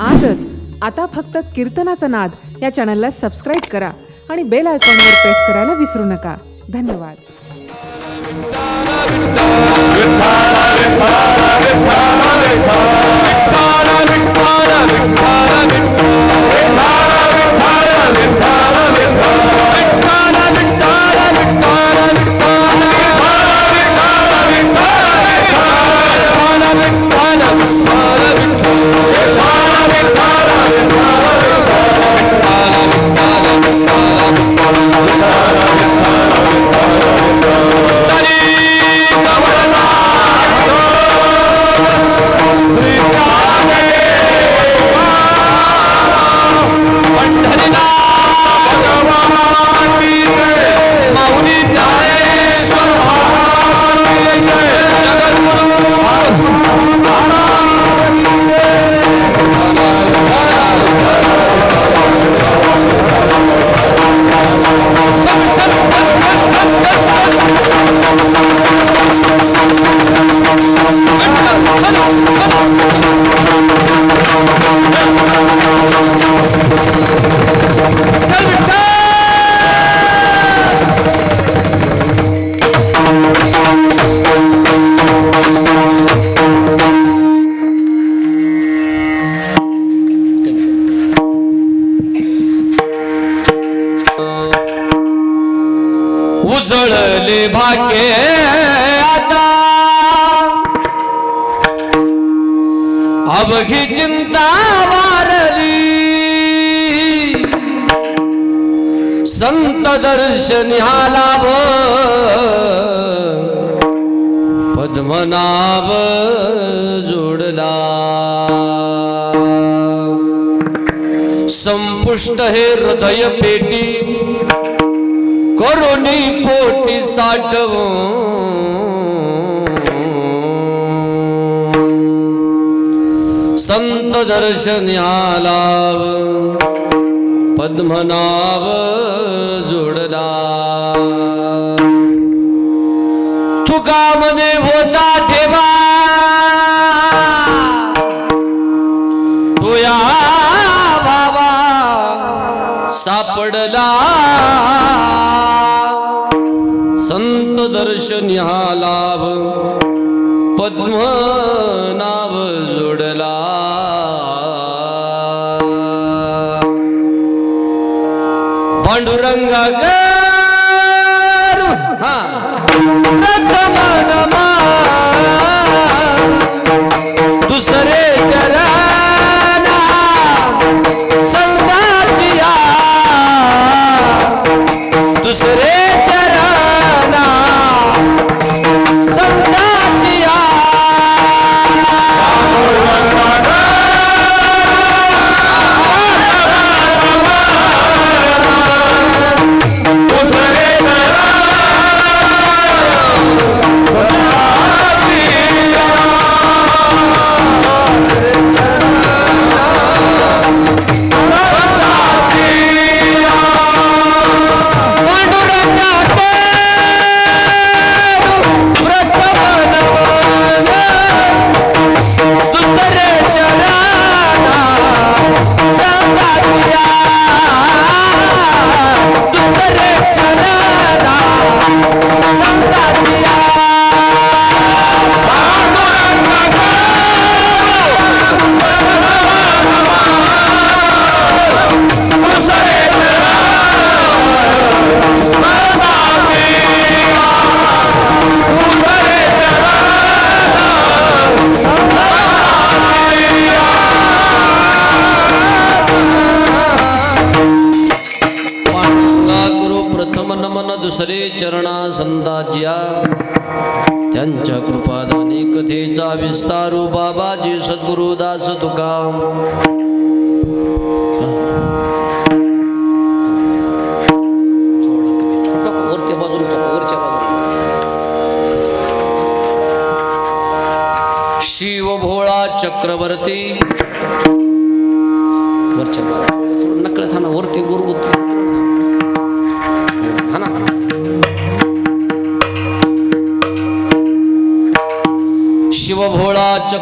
आजच आता फक्त कीर्तनाचा नाद या चॅनलला सबस्क्राईब करा आणि बेल आयकॉनवर प्रेस करायला विसरू नका. धन्यवाद. अवघी चिंता वारली। संत दर्शन लाभ पद्मनाभ जोडला। संपुष्ट हे हृदय पेटी करुणी पोटी साठवून दर्शन्याला पद्मनाभ जोडला। तुका मने होता ठेवा। तुया बाबा सापडला। संत दर्शन पद्मना ঔরঙ্গ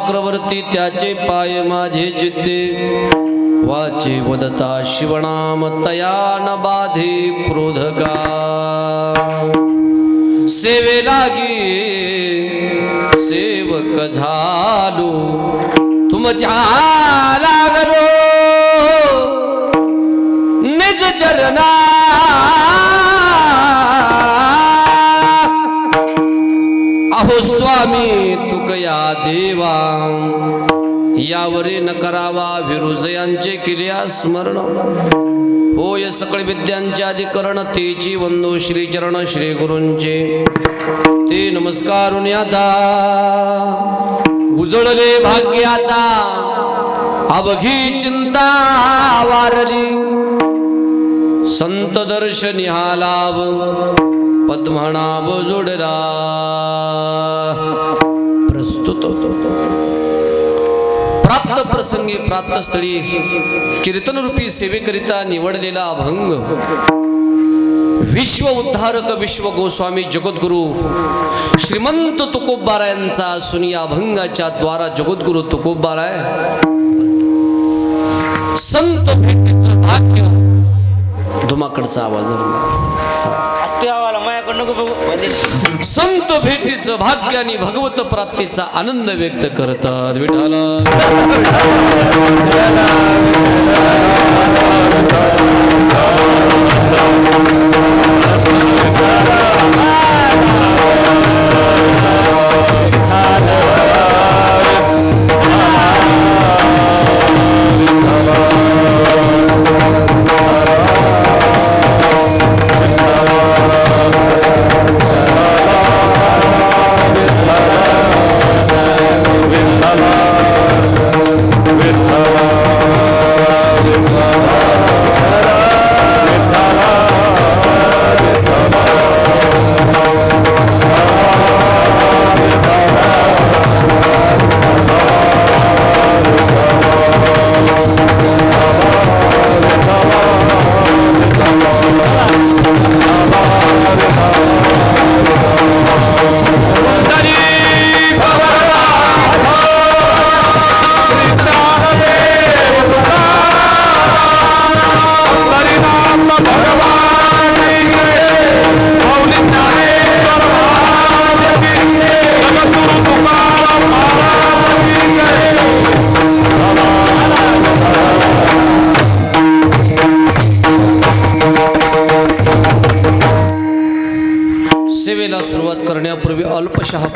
चक्रवर्ती त्याचे पाय माझे जिते वाचे वदता शिवनाम तया न बाधे क्रोधका. सेवे लागी सेवक झालो. तुमच्या लागलो. निज चरणा देवा. यावरी न करावा विरुजयांचे किर्या स्मरण. होय सकळ विद्यांचे अधिकरण तेची वंदो श्रीचरण श्री गुरूंचे. ते नमस्कारून आता उजळले भाग्य आता. अवघी चिंता वारली. संत दर्श निहालाव पद्मनाभ जोडला. होतो प्राप्त प्रसंगी प्राप्त स्थळी कीर्तनरूपी सेवेकरिता निवडलेला अभंग. विश्व उद्धारक विश्व गोस्वामी जगद्गुरु श्रीमंत तुकोबारायांचा सुनिया अभंगाच्या द्वारा जगद्गुरु तुकोबाराय. संत भेटीचं भाग्य. धुमाकडचा आवाज नको बघू म्हणजे संत भेटीचं भाग्य आणि भगवत प्राप्तीचा आनंद व्यक्त करतात. विठाला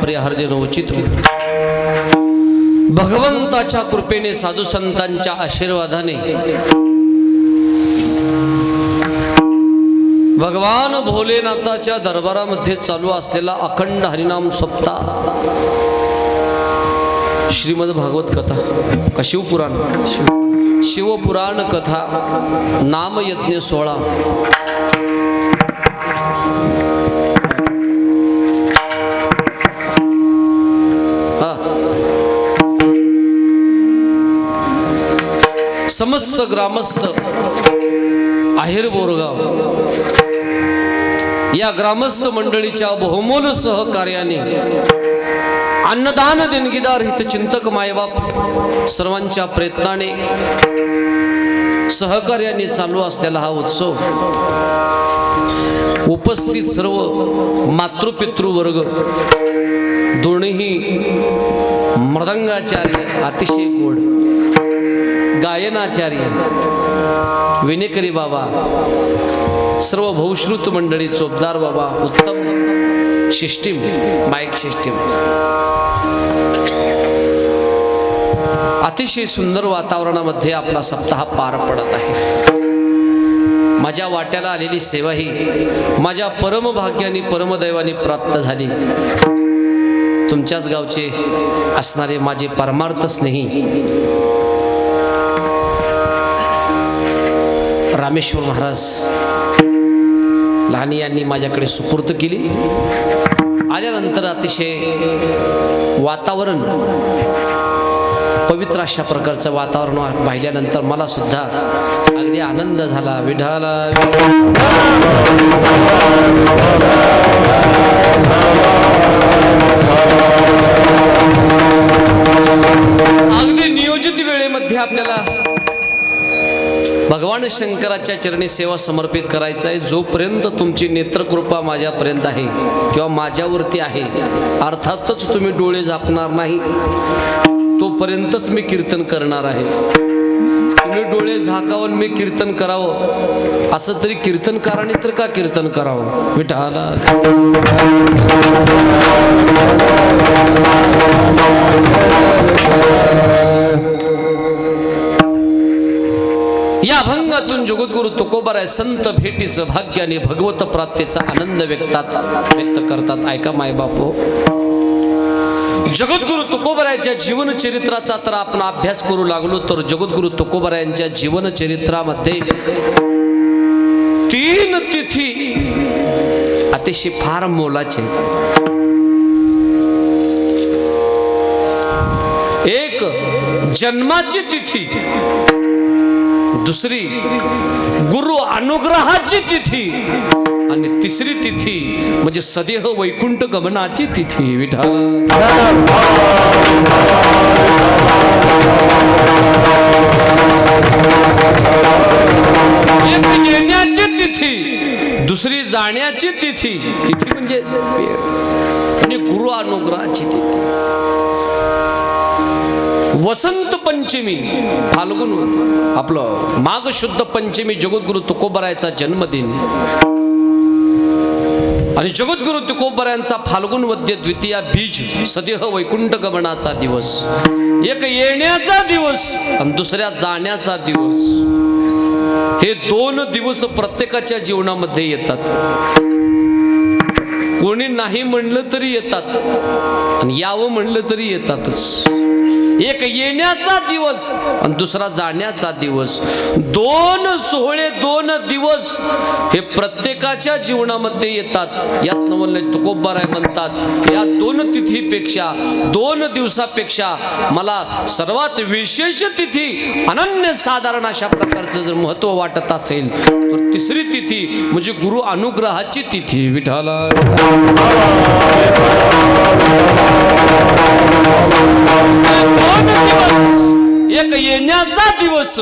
अल्पशः उचित भगवंताच्या कृपेने साधू संतांच्या आशीर्वादाने भगवान भोलेनाथाच्या दरबारामध्ये चालू असलेला अखंड हरिनाम सप्ताह। श्रीमद भागवत कथा का शिवपुराण शिवपुराण कथा नामयज्ञ सोहळा। समस्त ग्रामस्थ आहेर बोरगाव. या ग्रामस्थ मंडळीच्या बहुमोल सहकार्याने अन्नदान देणगीदार हितचिंतक मायबाप सर्वांच्या प्रयत्नाने सहकार्याने चालू असलेला हा उत्सव उपस्थित सर्व मातृपितृवर्ग दोन्ही मृदंगाचार्य अतिशय गोड. गायनाचार्य विनेकरी बाबा सर्व बहुश्रुत मंडळी चोपदार बाबा उत्तम सिस्टीम माईक सिस्टीम अतिशय सुंदर वातावरणामध्ये आपला सप्ताह पार पडत आहे. माझ्या वाट्याला आलेली सेवा ही माझ्या परमभाग्याने परमदैवाने प्राप्त झाली. तुमच्याच गावचे असणारे माझे परमार्थ स्नेही रामेश्वर महाराज लहानी यांनी माझ्याकडे सुपूर्त केली. आल्यानंतर अतिशय वातावरण पवित्र अशा प्रकारचं वातावरण पाहिल्यानंतर मला सुद्धा अगदी आनंद झाला. विढाला आपल्याला भगवान शंकराच्या चरणी सेवा समर्पित करायचं आहे. जोपर्यंत तुमची नेत्रकृपा माझ्यापर्यंत आहे किंवा माझ्यावरती आहे अर्थातच तुम्ही डोळे झापणार नाही तोपर्यंतच मी कीर्तन करणार आहे. तुम्ही डोळे झाकावून मी कीर्तन करावं. असं तरी कीर्तनकाराने तर का कीर्तन करावं? विठाला या अभंगातून जगद्गुरु तुकोबाराय संत भेटीचं भाग्य आणि भगवत प्राप्तीचा आनंद व्यक्तात व्यक्त करतात. ऐका माय बापू जगद्गुरु तुकोबरायांच्या जीवन चरित्राचा तर आपण अभ्यास करू लागलो तर जगद्गुरु तुकोबरायांच्या जीवन चरित्रामध्ये तीन तिथी अतिशय फार मोलाचे. एक जन्माची तिथी. दुसरी गुरु अनुग्रहाची तिथी आणि तिसरी तिथी म्हणजे सदेह वैकुंठ गमनाची तिथी विठा येण्याची तिथी दुसरी जाण्याची तिथी. तिथी म्हणजे आणि गुरु अनुग्रहाची तिथी. वसंत पंचमी. फाल्गुन आपलं माघ शुद्ध पंचमी जगद्गुरु तुकोबरायचा जन्मदिन. आणि जगद्गुरु तुकोबऱ्यांचा फाल्गुन वद्य द्वितीया बीज सदेह वैकुंठ गमनाचा दिवस. एक येण्याचा दिवस आणि दुसऱ्या जाण्याचा दिवस. हे दोन दिवस प्रत्येकाच्या जीवनामध्ये येतात. कोणी नाही म्हणलं तरी येतात. आणि यावं म्हणलं तरी येतातच. एक येण्याचा दिवस आणि दुसरा जाण्याचा दिवस. दोन सोहळे दोन दिवस हे प्रत्येकाच्या जीवनामध्ये येतात. या यात नवल तुकोबाराय म्हणतात. या दोन तिथीपेक्षा दोन दिवसापेक्षा मला सर्वात विशेष तिथी अनन्य साधारण अशा प्रकारचं जर महत्त्व वाटत असेल तर तिसरी तिथी म्हणजे गुरु अनुग्रहाची तिथी विठाला दोन दिवस एक येण्याचा दिवस.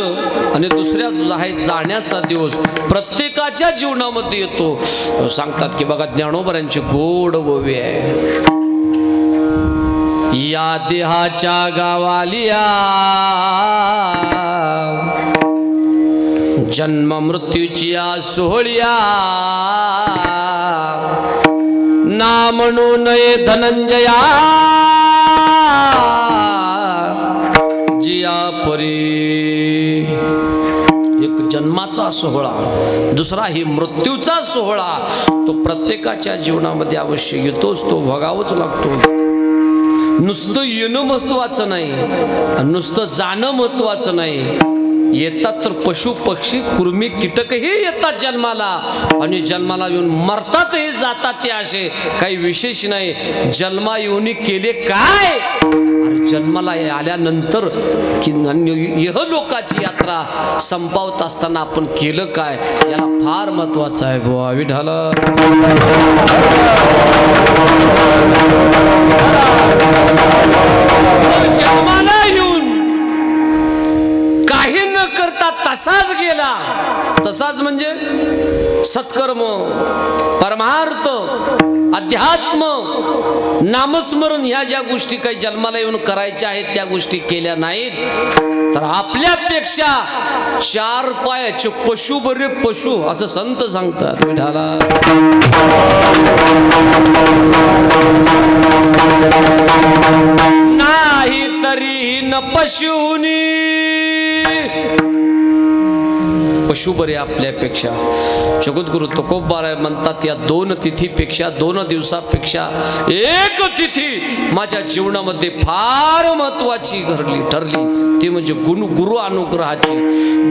आणि दुसऱ्या आहे जाण्याचा दिवस. प्रत्येकाच्या जीवनामध्ये येतो. सांगतात की बघा ज्ञानोबरांची गोड गोवी आहे. या देहाच्या गावालिया. जन्म मृत्यूची या सोहळ्या. ना म्हणू नये धनंजया. परी एक जन्माचा सोहळा दुसरा ही मृत्यूचा सोहळा. तो प्रत्येकाच्या जीवनामध्ये अवश्य येतोच तो भोगावंच लागतो. नुसतं येणं महत्वाचं नाही नुसतं जाणं महत्वाचं नाही. येतात तर पशु पक्षी कुर्मी कीटकही येतात जन्माला. आणि जन्माला येऊन मरतातही जातात ते असे. काही विशेष नाही. जन्मा येऊन केले काय? जन्माला आल्यानंतर की यह लोकाची यात्रा संपावत असताना आपण केलं काय? याला फार महत्वाचं आहे बुवा. विठाला तसाच गेला. तसाच म्हणजे सत्कर्म परमार्थ अध्यात्म नामस्मरण ह्या ज्या गोष्टी काही जन्माला येऊन करायच्या आहेत त्या गोष्टी केल्या नाहीत. तर आपल्यापेक्षा चार पायाचे पशु बरे पशु असं संत सांगतात. विठाला नाही तरी न पशुनी पशु बरे आपल्यापेक्षा. जगद्गुरु तुकोबाराय म्हणतात या दोन तिथीपेक्षा दोन दिवसापेक्षा एक तिथी माझ्या जीवनामध्ये फार महत्वाची ठरली ठरली. ती म्हणजे गुरु गुरु अनुग्रहाची.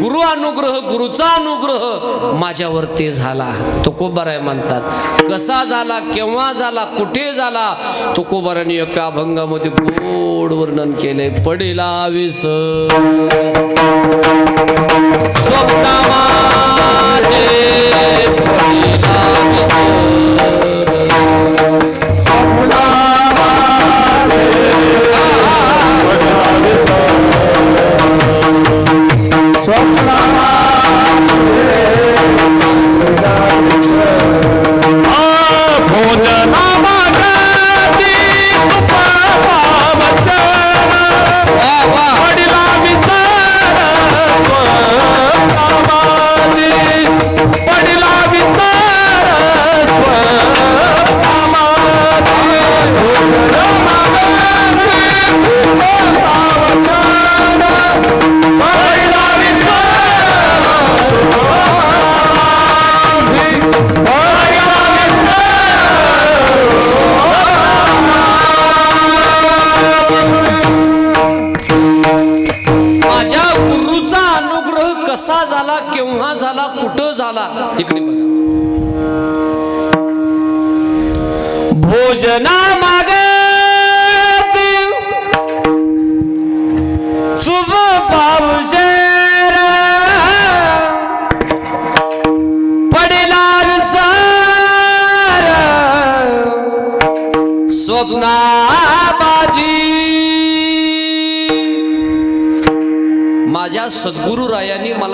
गुरु अनुग्रह गुरुचा अनुग्रह माझ्यावरती झाला. तुकोबाराय म्हणतात कसा झाला केव्हा झाला कुठे झाला? तुकोबाराने एका अभंगामध्ये गोड वर्णन केले पडिला विस स्वप्न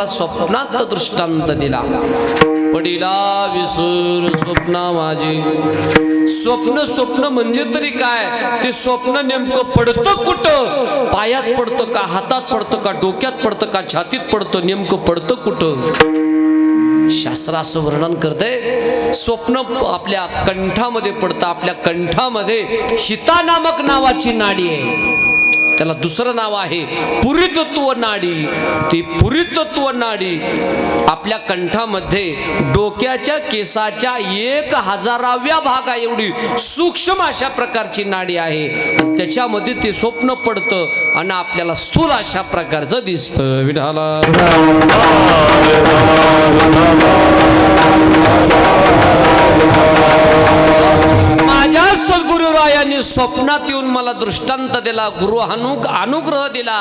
मला स्वप्नात दृष्टांत दिला. पडिला विसर स्वप्न माझी. स्वप्न स्वप्न म्हणजे तरी काय? ते स्वप्न नेमकं पडतं कुठं? पायात पडतं का हातात पडतं का डोक्यात पडतं का छातीत पडतं नेमकं पडतं कुठं? शास्त्र असं वर्णन करतंय स्वप्न आपल्या कंठामध्ये पडतं आपल्या कंठामध्ये शिता नामक नावाची नाडी आहे. त्याला दुसरं नाव आहे पुरितत्व नाडी. ती पुरितत्व नाडी आपल्या कंठामध्ये डोक्याच्या केसाच्या एक हजाराव्या भागा एवढी सूक्ष्म अशा प्रकारची नाडी आहे. आणि त्याच्यामध्ये ते स्वप्न पडतं आणि आपल्याला स्थूल अशा प्रकारचं दिसतं. विठाला सद्गुरुरायांनी स्वप्नात येऊन मला दृष्टांत दिला गुरु अनु अनुग्रह दिला.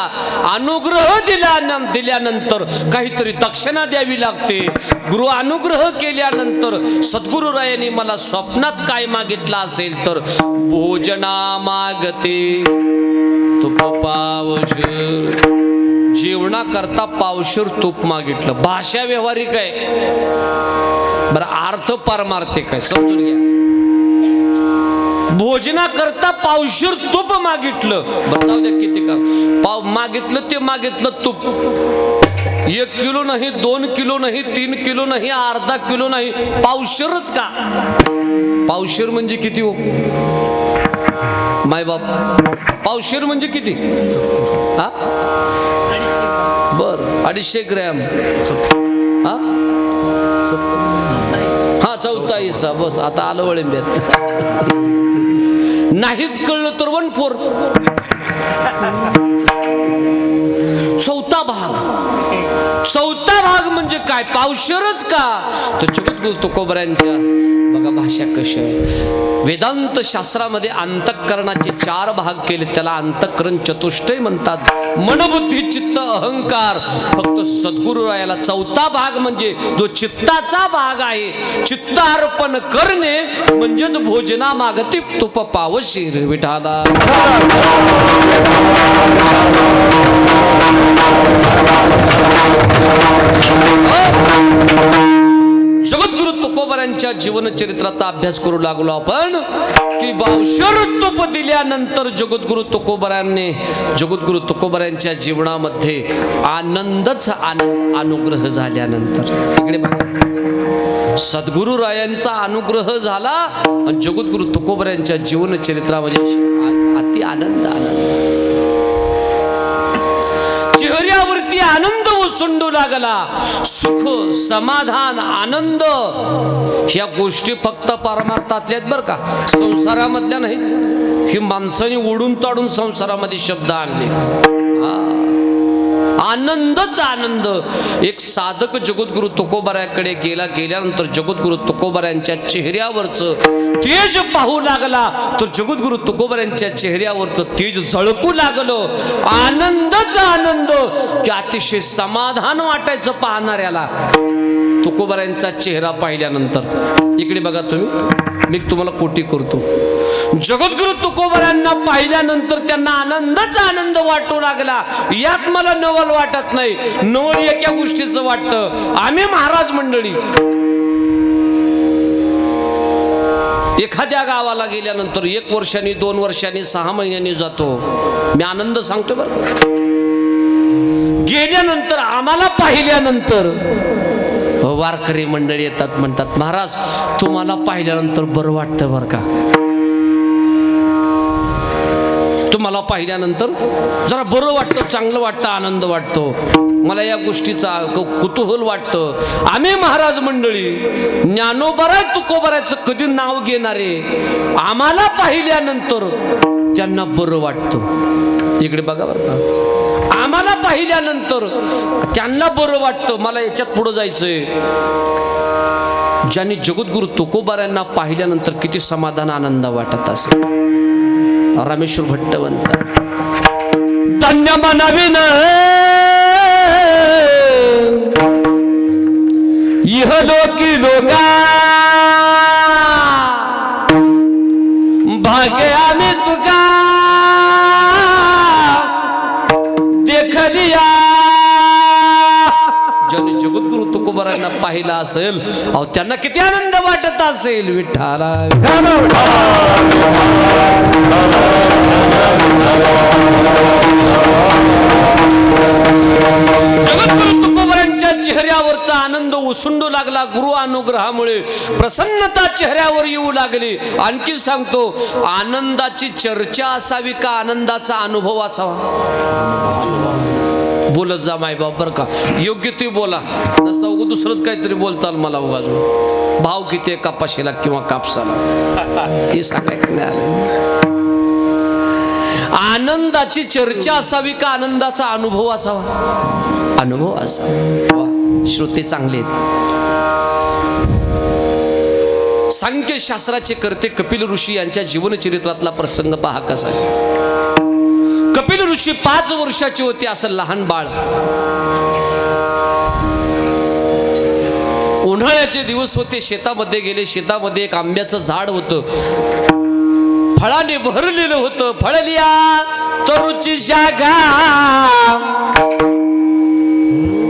अनुग्रह दिला दिल्यानंतर काहीतरी दक्षिणा द्यावी लागते. गुरु अनुग्रह केल्यानंतर सद्गुरुरायांनी मला स्वप्नात काय मागितला असेल तर भोजना मागते तुप पावशर. जेवणाकरता पावशूर तूप मागितलं. भाषा व्यवहारिक आहे. बरं अर्थ पारमार्थिक आहे. समजून घ्या. भोजनाकरता पावशीर तूप मागितलं. बरं द्या किती का? पाव मागितलं ते मागितलं तूप. एक किलो नाही दोन किलो नाही तीन किलो नाही अर्धा किलो नाही. पावशरच का? पावशीर म्हणजे किती हो? माय बाप. पावशीर म्हणजे किती? हा? बर अडीचशे ग्रॅम. हा? चौथा हिस्सा बस आता आलं वळिंब्यात. नाहीच कळलं तर वन फोर. चौथा भाग. चौथा भाग म्हणजे काय? पावशरच का? तर जगद्गुरु तुकोबऱ्यांच्या बघा भाषा कशी आहे. वेदांत शास्त्रामध्ये अंतःकरणाचे चार भाग केले त्याला अंतःकरण चतुष्टय म्हणतात. मनबुद्धी चित्त अहंकार फक्त सद्गुरु रायाला चौथा भाग म्हणजे जो चित्ताचा भाग आहे चित्त अर्पण करणे म्हणजेच भोजना मागती तुप पावशीर विठाला. हो. जगद्गुरु तुकोबऱ्यांच्या जीवनचरित्राचा अभ्यास करू लागलो आपण. की बावशरत्व दिल्यानंतर जगद्गुरु तुकोबऱ्यांनी जगद्गुरु तुकोबऱ्यांच्या जीवनामध्ये आनंदच आनंद अनुग्रह झाल्यानंतर. इकडे सद्गुरु रायांचा अनुग्रह झाला आणि जगद्गुरु तुकोबऱ्यांच्या जीवनचरित्रामध्ये म्हणजे आ- अति आनंद आनंद. चेहऱ्यावरती आनंद ओसंडू लागला. सुख समाधान आनंद. ह्या गोष्टी फक्त परमार्थातल्या आहेत बरं का. संसारामधल्या नाहीत. ही माणसाने ओढून ताडून संसारामध्ये शब्द आणले. हा. आनंदच आनंद. एक साधक जगद्गुरु तुकोबाऱ्याकडे गेला गेल्यानंतर जगद्गुरु तुकोबाऱ्यांच्या चेहऱ्यावरचं तेज पाहू लागला. तर जगद्गुरु तुकोबाऱ्यांच्या चेहऱ्यावरचं तेज झळकू लागलं. आनंदच आनंद. की अतिशय समाधान वाटायचं पाहणाऱ्याला. तुकोबाऱ्यांचा चेहरा पाहिल्यानंतर. इकडे बघा तुम्ही. मी तुम्हाला कोटी करतो. जगद्गुरु तुकोबऱ्यांना पाहिल्यानंतर त्यांना आनंदाचा आनंद वाटू लागला. यात मला नवल वाटत नाही. नवल एका गोष्टीचं वाटतं. आम्ही महाराज मंडळी. एखाद्या गावाला गेल्यानंतर एक वर्षांनी दोन वर्षांनी सहा महिन्यांनी जातो. मी आनंद सांगतो बरं गेल्यानंतर आम्हाला पाहिल्यानंतर वारकरी मंडळी येतात म्हणतात महाराज तुम्हाला पाहिल्यानंतर बरं वाटतं बरं का? तुम्हाला पाहिल्यानंतर जरा बरं वाटतं चांगलं वाटतं आनंद वाटतो. मला या गोष्टीचा कुतूहल वाटतं. आम्ही महाराज मंडळी ज्ञानोबराय तुकोबरायचं कधी नाव घेणारे आम्हाला पाहिल्यानंतर त्यांना बरं वाटतं. इकडे बघा बरं का. आम्हाला पाहिल्यानंतर त्यांना बरं वाटतं. मला याच्यात पुढं जायचंय. ज्यांनी जगद्गुरु तुकोबारांना पाहिल्यानंतर किती समाधान आनंद वाटत असेल. रामेश्वर भट्ट म्हणतात धन्य मनविन. इह लोकी लोका. भाग्य आम्ही तुका. देखलिया. ज्यांनी जगद्गुरु तुकोबारांना पाहिला असेल अहो त्यांना किती आनंद वाटत असेल विठ्ठाला. तुकोबरांच्या चेहऱ्यावरचा आनंद उसुंडू लागला गुरु अनुग्रहामुळे. प्रसन्नता चेहऱ्यावर येऊ लागली. आणखी सांगतो आनंदाची चर्चा असावी का आनंदाचा अनुभव असावा? बोलत जा माय बाप बरं का? योग्य ते बोला. नसता उगं दुसरंच काहीतरी बोलताल मला उगाच. भाव किती आहे कापाशीला किंवा कापसाला? ते सांगायचं नाही आनंदाची चर्चा असावी का आनंदाचा अनुभव असावा? अनुभव असावा. श्रोते चांगले आहेत. सांख्य करते कपिल ऋषी यांच्या जीवनचरित्रातला प्रसंग पहा कसा आहे. ऋषी पाच वर्षाची होती असं लहान बाळ. उन्हाळ्याचे दिवस होते शेतामध्ये गेले शेतामध्ये एक आंब्याचं झाड होतं. फळाने भरलेलं होतं फळलिया तरुची जागा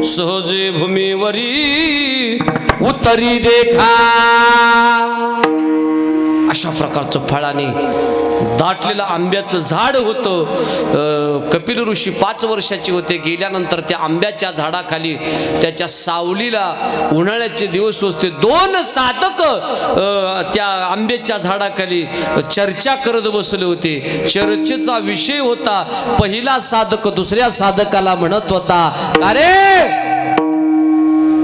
सहजे भूमीवरी उतरी देखा. अशा प्रकारचं फळाने दाटलेलं आंब्याचं झाड होतं. कपिल ऋषी पाच वर्षाचे होते. गेल्यानंतर त्या आंब्याच्या झाडाखाली त्याच्या सावलीला उन्हाळ्याचे दिवस होते दोन साधक त्या आंब्याच्या झाडाखाली चर्चा करत बसले होते. चर्चेचा विषय होता. पहिला साधक दुसऱ्या साधकाला म्हणत होता अरे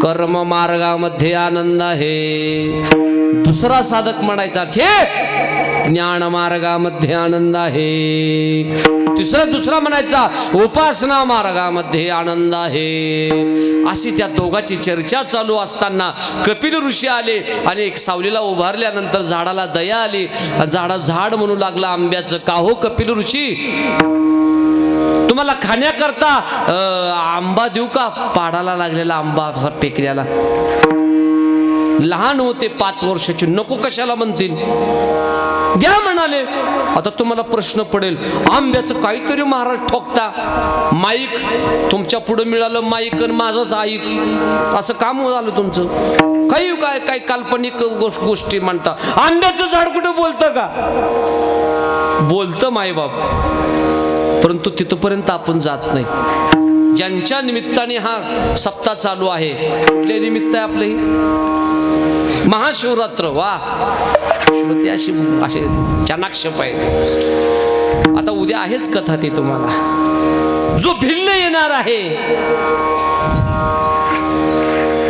कर्म मार्गामध्ये आनंद आहे. दुसरा साधक म्हणायचा छे ज्ञान मार्गामध्ये आनंद आहे. तिसरा दुसरा म्हणायचा उपासना मार्गामध्ये आनंद आहे. अशी त्या दोघाची चर्चा चालू असताना कपिल ऋषी आले आणि एक सावलीला उभारल्यानंतर झाडाला दया आली. झाडा झाड म्हणू लागलं आंब्याचं. का हो कपिल ऋषी? तुम्हाला खाण्याकरता आंबा देऊ का? पाडाला लागलेला आंबा असा पेकल्याला. लहान होते पाच वर्षाचे. नको कशाला म्हणतील? द्या म्हणाले. आता तुम्हाला प्रश्न पडेल आंब्याचं काहीतरी महाराज ठोकता. माईक तुमच्यापुढे मिळालं माईक आणि माझंच ऐक. असं काम झालं तुमचं? काही काय काही काल्पनिक गोष्टी म्हणता. आंब्याचं झाड कुठं बोलतं का? बोलतं मायबाप परंतु तिथपर्यंत आपण जात नाही. ज्यांच्या निमित्ताने हा सप्ताह चालू आहे. कुठल्या निमित्त आहे आपले? महाशिवरात्र वा. श्रुती अशी असे चाणाक्ष आहे. आता उद्या आहेच कथा ती तुम्हाला. जो भिल्ल येणार आहे.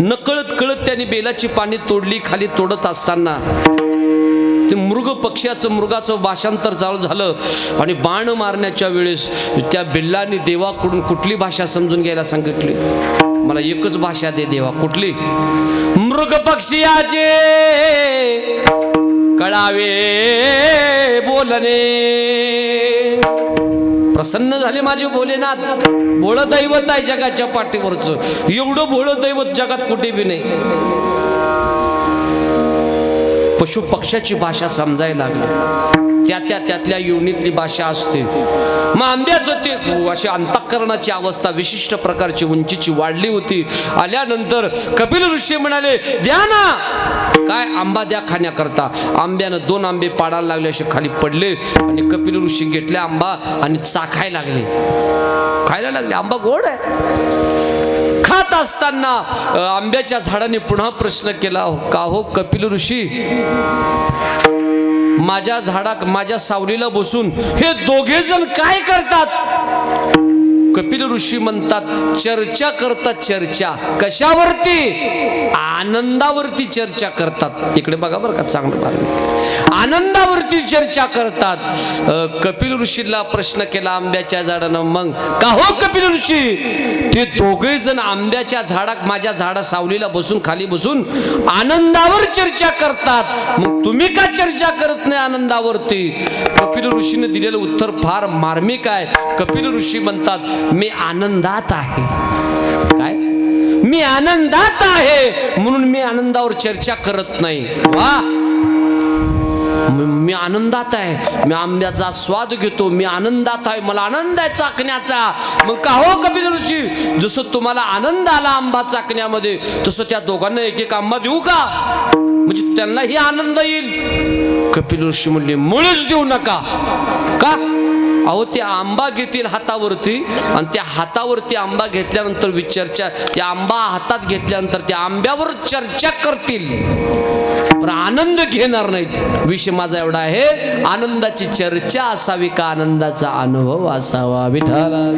नकळत कळत त्यांनी बेलाची पाणी तोडली खाली तोडत असताना. ते मृग पक्ष्याचं मृगाचं भाषांतर चालू झालं आणि बाण मारण्याच्या वेळेस त्या बिल्लाने देवाकडून कुठली भाषा समजून घ्यायला सांगितली? मला एकच भाषा दे देवा कुठली? मृग पक्षियाचे कळावे बोलणे. प्रसन्न झाले माझे भोलेनाथ. भोळ दैवत आहे जगाच्या पाठीवरचं. एवढं भोळ दैवत जगात कुठे बी नाही. पशुपक्ष्याची भाषा समजायला लागली. त्या त्या त्यातल्या युनितली भाषा असते. मग आंब्याचं ते अशी अंतःकरणाची अवस्था विशिष्ट प्रकारची उंचीची वाढली होती. आल्यानंतर कपिल ऋषी म्हणाले द्या ना. काय? आंबा द्या खाण्याकरता. आंब्यानं दोन आंबे पाडायला लागले असे खाली पडले. आणि कपिल ऋषी घेतले आंबा आणि चाखायला लागले. खायला लागले. आंबा गोड आहे. खात असताना आंब्याच्या झाडाने पुन्हा प्रश्न केला का हो कपिल ऋषी? माझ्या झाडा माझ्या सावलीला बसून हे दोघे जण काय करतात? कपिल ऋषी म्हणतात चर्चा करतात चर्चा. कशावरती? आनंदावरती चर्चा करतात. इकडे बघा बरं का चांगलं मार्ग आनंदावरती चर्चा करतात. कपिल ऋषीला प्रश्न केला आंब्याच्या झाडानं मग का हो कपिल ऋषी? ते दोघे जण आंब्याच्या झाडात माझ्या झाडा सावलीला बसून खाली बसून आनंदावर चर्चा करतात. मग तुम्ही का चर्चा करत नाही आनंदावरती? कपिल ऋषीने दिलेलं उत्तर फार मार्मिक आहे. कपिल ऋषी म्हणतात मी आनंदात आहे. काय? मी आनंदात आहे म्हणून मी आनंदावर चर्चा करत नाही. वा. मी आनंदात आहे. मी आंब्याचा स्वाद घेतो. मी आनंदात आहे. मला आनंद आहे चाकण्याचा. मग का हो कपिल ऋषी? जसं तुम्हाला आनंद आला आंबा चाकण्यामध्ये तसं त्या दोघांना एक एक आंबा देऊ का? म्हणजे त्यांनाही आनंद येईल. कपिल ऋषी म्हणले मुळेच देऊ नका. का? अहो ते आंबा घेतील हातावरती आणि त्या हातावरती आंबा घेतल्यानंतर विचर्चा त्या आंबा हातात घेतल्यानंतर त्या आंब्यावर चर्चा करतील. पण आनंद घेणार नाहीत. विषय माझा एवढा आहे. आनंदाची चर्चा असावी का? आनंदाचा अनुभव असावा. विठाला